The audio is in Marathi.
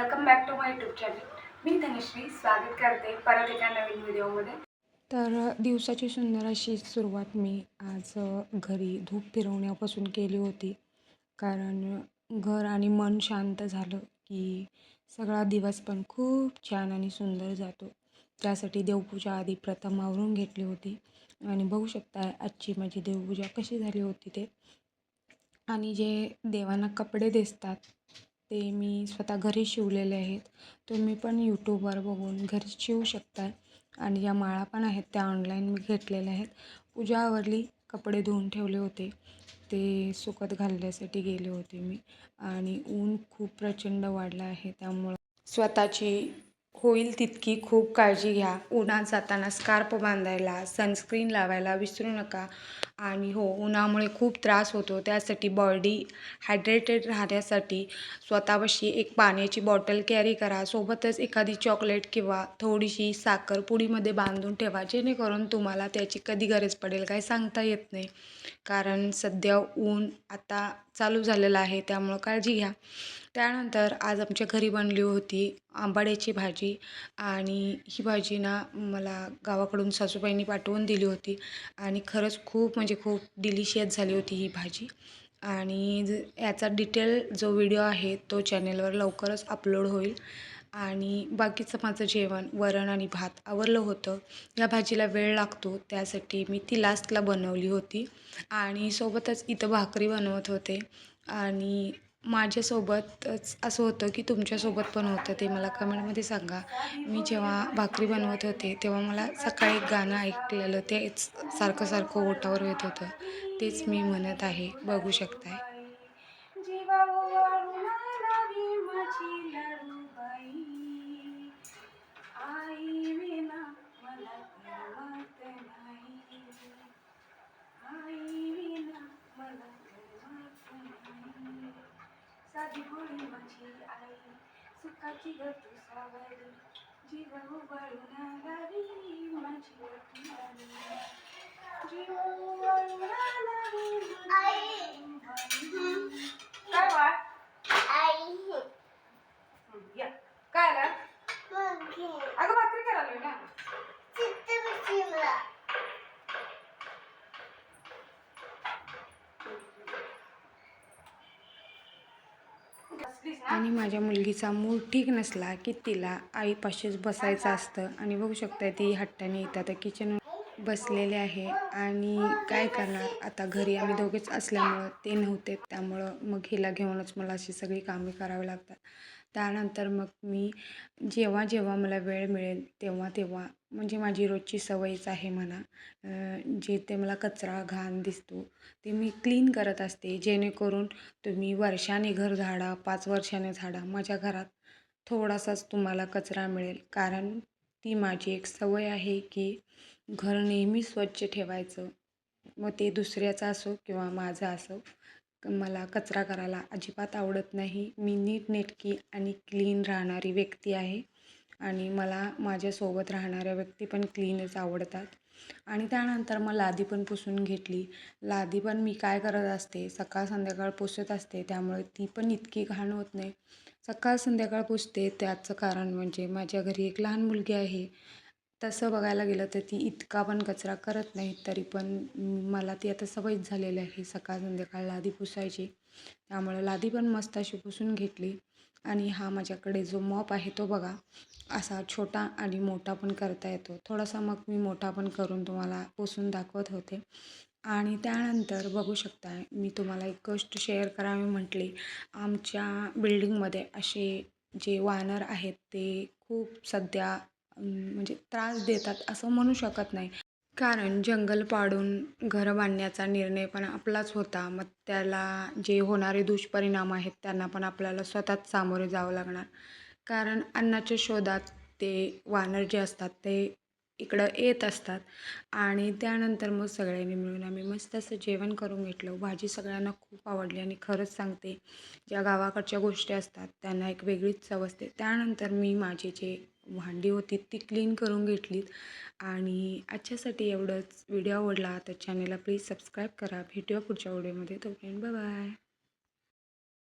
चॅनल मी धनश्री स्वागत करते परत एका नवीन व्हिडिओमध्ये. तर दिवसाची सुंदर अशी सुरुवात मी आज घरी धूप फिरवण्यापासून केली होती. कारण घर आणि मन शांत झालं की सगळा दिवस पण खूप छान आणि सुंदर जातो. त्यासाठी देवपूजा आधी प्रथम आवरून घेतली होती. आणि बघू शकता आजची माझी देवपूजा कशी झाली होती ते. आणि जे देवांना कपडे दिसतात ते मी स्वतः घरी शिवलेले आहेत. तुम्ही पण यूट्यूबवर बघून घरी शिवू शकता आणि ज्या माळा पण आहेत त्या ऑनलाईन मी घेतलेल्या आहेत. पूजा आवरली कपडे धुवून ठेवले होते. ते सुकत घालण्यासाठी गेले होते मी. आणि ऊन खूप प्रचंड वाढलं आहे त्यामुळं स्वतःची होईल तितकी खूप काळजी घ्या. उन्हात जाताना स्कार्प बांधायला सनस्क्रीन लावायला विसरू नका. आणि हो उन्हामुळे खूप त्रास होतो. त्यासाठी बॉडी हायड्रेटेड राहण्यासाठी स्वतःपाशी एक पाण्याची बॉटल कॅरी करा. सोबतच एखादी चॉकलेट किंवा थोडीशी साखर पुडीमध्ये बांधून ठेवा. जेणेकरून तुम्हाला त्याची कधी गरज पडेल काय सांगता येत नाही. कारण सध्या ऊन आता चालू झालेलं आहे त्यामुळं काळजी घ्या. त्यानंतर आज आमच्या घरी बनली होती आंबाड्याची भाजी आणि ही भाजी ना मला गावाकडून सासूबाईंनी पाठवून दिली होती. आणि खरंच खूप म्हणजे म्हणजे खूप डिलिशियस झाली होती ही भाजी. आणि ज- याचा डिटेल जो व्हिडिओ आहे तो चॅनेलवर लवकरच अपलोड होईल. आणि बाकीचं माझं जेवण वरण आणि भात आवरलं होतं. या भाजीला वेळ लागतो त्यासाठी मी ती लास्टला बनवली होती. आणि सोबतच इथं भाकरी बनवत होते. आणि माझ्यासोबतच असं होतं की तुमच्यासोबत पण होतं ते मला कमेंटमध्ये सांगा. मी जेव्हा भाकरी बनवत होते तेव्हा मला सकाळी एक गाणं ऐकलेलं तेच सारखं सारखं ओटावर येत होतं. तेच मी म्हणत आहे बघू शकताय. साधी भोळी माझी आई सुखाची ग तू सावरी जीवा ओवाळून लावी माझी लाडूबाई जीवा ओवाळून लावी माझी लाडूबाई. काय वा या काय आला अगं भाकरी करायला ना बसलीस ना आणि माझ्या मुलगीचा मूड ठीक नसला की तिला आईपाशीच बसायचं असतं. आणि बघू शकता ती हट्टाने इथं आता किचन बसलेले आहे. आणि काय करणार? आता घरी आम्ही दोघेच असल्यामुळं ते नव्हते. त्यामुळं मग हिला घेऊनच मला अशी सगळी कामे करावी लागतात. त्यानंतर मग मी जेव्हा जेव्हा मला वेळ मिळेल तेव्हा तेव्हा म्हणजे माझी रोजची सवयच आहे म्हणा जिथे जे ते मला कचरा घाण दिसतो ते मी क्लीन करत असते. जेणेकरून तुम्ही वर्षाने घर झाडा पाच वर्षाने झाडा माझ्या घरात थोडासाच तुम्हाला कचरा मिळेल. कारण ती माझी एक सवय आहे की घर नेहमी स्वच्छ ठेवायचं. मग ते दुसऱ्याचं असो किंवा माझं असो. मला कचरा करायला अजिबात आवडत नाही. मी नीटनेटकी आणि क्लीन राहणारी व्यक्ती आहे आणि मला माझ्यासोबत राहणाऱ्या व्यक्ती पण क्लीनच आवडतात. आणि त्यानंतर मग लादी पण पुसून घेतली. लादी पण मी काय करत असते? सकाळ संध्याकाळ पुसत असते त्यामुळे ती पण इतकी घाण होत नाही. सकाळ संध्याकाळ पुसते त्याचं कारण म्हणजे माझ्या घरी एक लहान मुलगी आहे. तसं बघायला गेलं तर ती इतका पण कचरा करत नाही तरी पण मला ती आता सवयच झालेली आहे. सकाळ संध्याकाळ लादी पुसायची. त्यामुळे लादी पण मस्त अशी पुसून घेतली. आणि हा माझ्याकडे जो मॉप आहे तो बघा असा छोटा आणि मोठा पण करता येतो. थोडासा मग मी मोठा पण करून तुम्हाला पुसून दाखवत होते. आणि त्यानंतर बघू शकता मी तुम्हाला एक गोष्ट शेअर करावी म्हटली. आमच्या बिल्डिंगमध्ये असे जे वानर आहेत ते खूप सध्या म्हणजे त्रास देतात असं म्हणू शकत नाही. कारण जंगल पाडून घरं बांधण्याचा निर्णय पण आपलाच होता. मग त्याला जे होणारे दुष्परिणाम आहेत त्यांना पण आपल्याला स्वतःच सामोरे जावं लागणार. कारण अन्नाच्या शोधात ते वानर जे असतात ते इकडं येत असतात. आणि त्यानंतर मग सगळ्यांनी मिळून आम्ही मस्त असं जेवण करून घेतलं. भाजी सगळ्यांना खूप आवडली. आणि खरंच सांगते ज्या गावाकडच्या गोष्टी असतात त्यांना एक वेगळीच चव असते. त्यानंतर मी माझे जे भांडी होती ती क्लीन करून घेतलीत. आणि आजच्यासाठी एवढंच. व्हिडिओ आवडला तर चॅनेलला प्लीज सबस्क्राईब करा. भेटूया पुढच्या व्हिडिओमध्ये तोपर्यंत बाय